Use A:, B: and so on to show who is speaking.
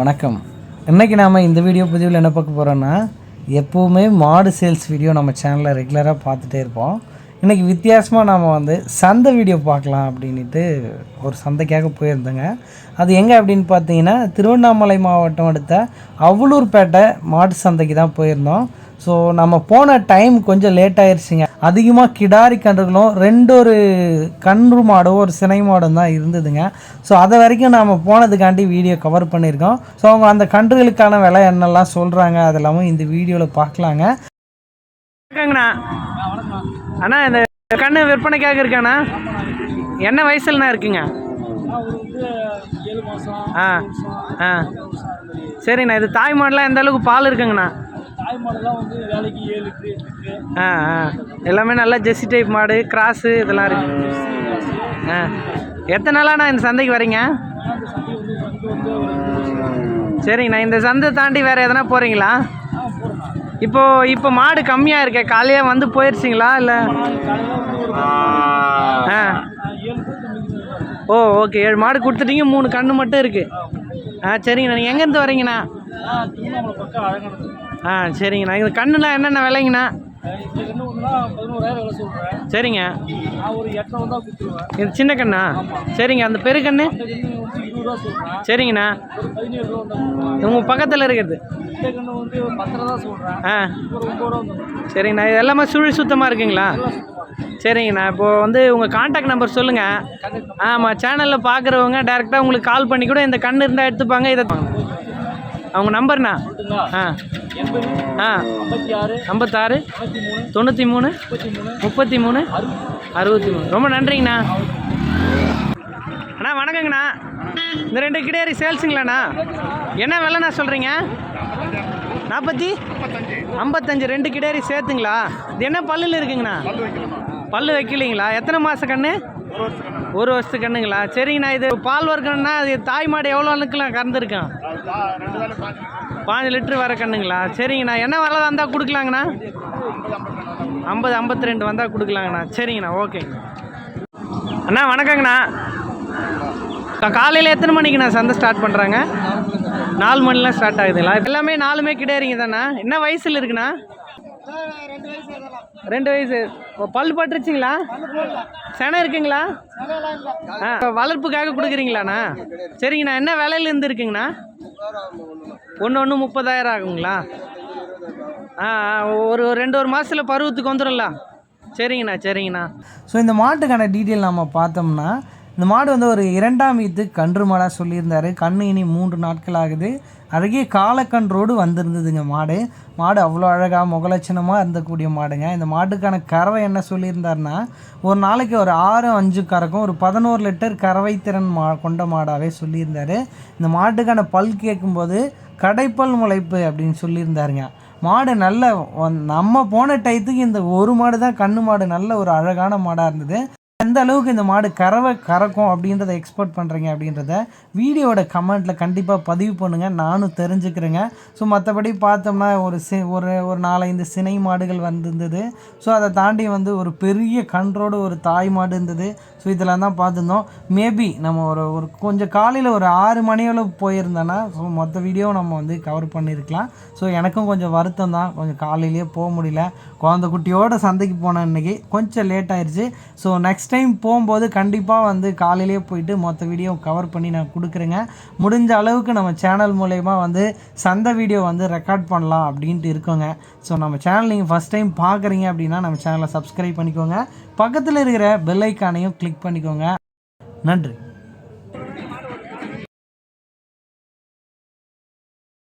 A: வணக்கம். இன்றைக்கி நாம் இந்த வீடியோ பதிவில் என்ன பார்க்க போகிறோன்னா எப்போவுமே மாடு சேல்ஸ் வீடியோ நம்ம சேனலில் ரெகுலராக பார்த்துட்டே இருப்போம். இன்றைக்கி வித்தியாசமாக நாம் வந்து சந்தை வீடியோ பார்க்கலாம் அப்படின்ட்டு ஒரு சந்தைக்காக போயிருந்தோங்க. அது எங்கே அப்படின்னு பார்த்தீங்கன்னா திருவண்ணாமலை மாவட்டம் அடுத்த அவலூர்பேட்டை மாட்டு சந்தைக்கு தான் போயிருந்தோம். ஸோ நம்ம போன டைம் கொஞ்சம் லேட் ஆயிடுச்சுங்க அதிகமாக கிடாரி கன்றுகளும் ரெண்டு ஒரு கன்று மாடும் ஒரு சினை மாடும் தான் இருந்ததுங்க. ஸோ அது வரைக்கும் நாம் போனதுக்காண்டி வீடியோ கவர் பண்ணியிருக்கோம். ஸோ அவங்க அந்த கன்றுகளுக்கான விலை என்னெல்லாம் சொல்கிறாங்க அதெல்லாமும் இந்த வீடியோவில் பார்க்கலாங்க. அண்ணா இந்த கண்ணு விற்பனைக்காக இருக்காண்ணா? என்ன வயசுலண்ணா இருக்குங்க? ஆ ஆ. சரிண்ணா இது தாய் மாடெலாம் எந்த அளவுக்கு பால் இருக்குங்கண்ணா?
B: தாய் மாடெல்லாம் வந்து வேலைக்கு ஏழு
A: ஆ ஆ. எல்லாமே நல்லா ஜெர்சி டைப் மாடு கிராஸு இதெல்லாம் இருக்கு. ஆ எத்தனை நாளாண்ணா இந்த சந்தைக்கு வரீங்க? சரிங்கண்ணா இந்த சந்தை தாண்டி வேறு எதனா போகிறீங்களா
B: போகிறேன்
A: இப்போ இப்போ மாடு கம்மியாக இருக்கே காலையாக வந்து போயிடுச்சிங்களா இல்லை? ஆ ஓ ஓகே. ஏழு மாடு கொடுத்துட்டீங்க மூணு கன்று மட்டும் இருக்குது ஆ சரிங்கண்ணா. நீங்கள் எங்கேருந்து வரீங்கண்ணா?
B: ஆ
A: சரிங்கண்ணா. இந்த கண்ணுண்ணா என்னென்ன விலைங்கண்ணா? சரிங்க. இது சின்ன கண்ணா? சரிங்க. அந்த பெருக்கண்ணு சரிங்கண்ணா. உங்கள் பக்கத்தில் இருக்கிறது. ஆ. சரிங்கண்ணா. இது எல்லாமே சுழி சுத்தமாக இருக்குங்களா? சரிங்கண்ணா. இப்போது வந்து உங்கள் காண்டாக்ட் நம்பர் சொல்லுங்கள் ஆமாம் சேனலில் பார்க்குறவங்க டேரெக்டாக உங்களுக்கு கால் பண்ணி கூட இந்த கண் இருந்தால் எடுத்துப்பாங்க. இதை அவங்க நம்பர்ண்ணா ஆ. ஆ.
B: ஐம்பத்தி ஆறு
A: ஐம்பத்தாறு
B: தொண்ணூற்றி மூணு முப்பத்தி மூணு
A: அறுபத்தி மூணு. ரொம்ப நன்றிங்கண்ணா. அண்ணா வணக்கங்கண்ணா. இந்த ரெண்டு கிடேரி சேல்ஸுங்களாண்ணா. என்ன விலைண்ணா சொல்கிறீங்க நாற்பத்தி? ஐம்பத்தஞ்சு. ரெண்டு கிடேரி சேர்த்துங்களா? இது என்ன பல்லில் இருக்குங்கண்ணா? பல்லு வைக்கலைங்களா? எத்தனை மாத கண்ணு? ஒரு வருஷத்து கண்ணுங்களா? சரிங்கண்ணா இது பால் வர்க்கணும்னா அது தாய் மாடு எவ்வளோ அணுக்கெலாம் கறந்துருக்கான்? பாஞ்சு லிட்டரு. வர கண்ணுங்களா? சரிங்கண்ணா என்ன விலை வந்தால் கொடுக்கலாங்கண்ணா? ஐம்பது ஐம்பத்தி ரெண்டு வந்தால் கொடுக்கலாங்கண்ணா. சரிங்கண்ணா ஓகேங்க அண்ணா வணக்கங்கண்ணா. காலையில் எத்தனை மணிக்குண்ணா சந்தை ஸ்டார்ட் பண்ணுறாங்க நாலு மணிலாம் ஸ்டார்ட் ஆகுதுங்களா? எல்லாமே நாலுமே கிடையாதுங்க தானே என்ன வயசில் இருக்குண்ணா? ரெண்டு வயசு. பல் பட்டுருச்சிங்களா? செனை இருக்குங்களா? ஆ வளர்ப்புக்காக கொடுக்குறீங்களாண்ணா? சரிங்கண்ணா என்ன விலையிலேருந்து இருக்குங்கண்ணா? ஒன்று ஒன்று முப்பதாயிரம் ஆகுங்களா? ஆ ஒரு ஒரு ரெண்டு ஒரு மாதத்தில் பருவத்துக்கு வந்துடும்ல சரிங்கண்ணா சரிங்கண்ணா. ஸோ இந்த மாட்டுக்கான டீட்டெயில் நம்ம பார்த்தோம்னா இந்த மாடு வந்து ஒரு இரண்டாம் வீத்து கன்று மாடாக சொல்லியிருந்தாரு. கண்ணு இனி மூன்று நாட்கள் ஆகுது. அழகிய காலக்கன்றோடு வந்திருந்ததுங்க மாடு. மாடு அவ்வளோ அழகாக முகலட்சணமாக இருந்தக்கூடிய மாடுங்க. இந்த மாட்டுக்கான கறவை என்ன சொல்லியிருந்தாருன்னா ஒரு நாளைக்கு ஒரு ஆறு அஞ்சு கறக்கும் ஒரு பதினோரு லிட்டர் கறவை திறன் மா கொண்ட மாடாகவே சொல்லியிருந்தார். இந்த மாட்டுக்கான பல் கேட்கும்போது கடைப்பல் முளைப்பு அப்படின்னு சொல்லியிருந்தாருங்க. மாடு நல்ல நம்ம போன டயத்துக்கு இந்த ஒரு மாடு தான் கண்ணு மாடு நல்ல ஒரு அழகான மாடாக இருந்தது. எந்த அளவுக்கு இந்த மாடு கறவை கறக்கும் அப்படின்றத எக்ஸ்போர்ட் பண்ணுறீங்க அப்படின்றத வீடியோவோட கமெண்ட்டில் கண்டிப்பாக பதிவு பண்ணுங்கள் நானும் தெரிஞ்சுக்கிறேங்க. ஸோ மற்றபடி பார்த்தோம்னா ஒரு சி ஒரு ஒரு நாலஞ்சு சினை மாடுகள் வந்திருந்தது. ஸோ அதை தாண்டி வந்து ஒரு பெரிய கன்றோடு ஒரு தாய் மாடு இருந்தது. ஸோ இதெல்லாம் தான் பார்த்துருந்தோம். மேபி நம்ம ஒரு ஒரு கொஞ்சம் காலையில் ஒரு ஆறு மணியோட போயிருந்தோன்னா ஸோ மொத்த வீடியோ நம்ம வந்து கவர் பண்ணியிருக்கலாம் ஸோ எனக்கும் கொஞ்சம் வருத்தம் தான். கொஞ்சம் காலையிலேயே போக முடியல. குழந்தை குட்டியோட சந்தைக்கு போனேன் இன்றைக்கி கொஞ்சம் லேட் ஆயிடுச்சு ஸோ நெக்ஸ்ட் டைம் போகும்போது கண்டிப்பாக வந்து காலையிலேயே போயிட்டு மொத்த வீடியோ கவர் பண்ணி நான் கொடுக்குறேங்க. முடிஞ்ச அளவுக்கு நம்ம சேனல் மூலயமா வந்து சந்தை வீடியோ வந்து ரெக்கார்ட் பண்ணலாம் அப்படின்ட்டு இருக்கோங்க. ஸோ நம்ம சேனல் நீங்கள் ஃபஸ்ட் டைம் பார்க்குறீங்க அப்படின்னா நம்ம சேனலை சப்ஸ்கிரைப் பண்ணிக்கோங்க. பக்கத்தில் இருக்கிற பெல் ஐக்கானையும் கிளிக் பண்ணிக்கோங்க. நன்றி.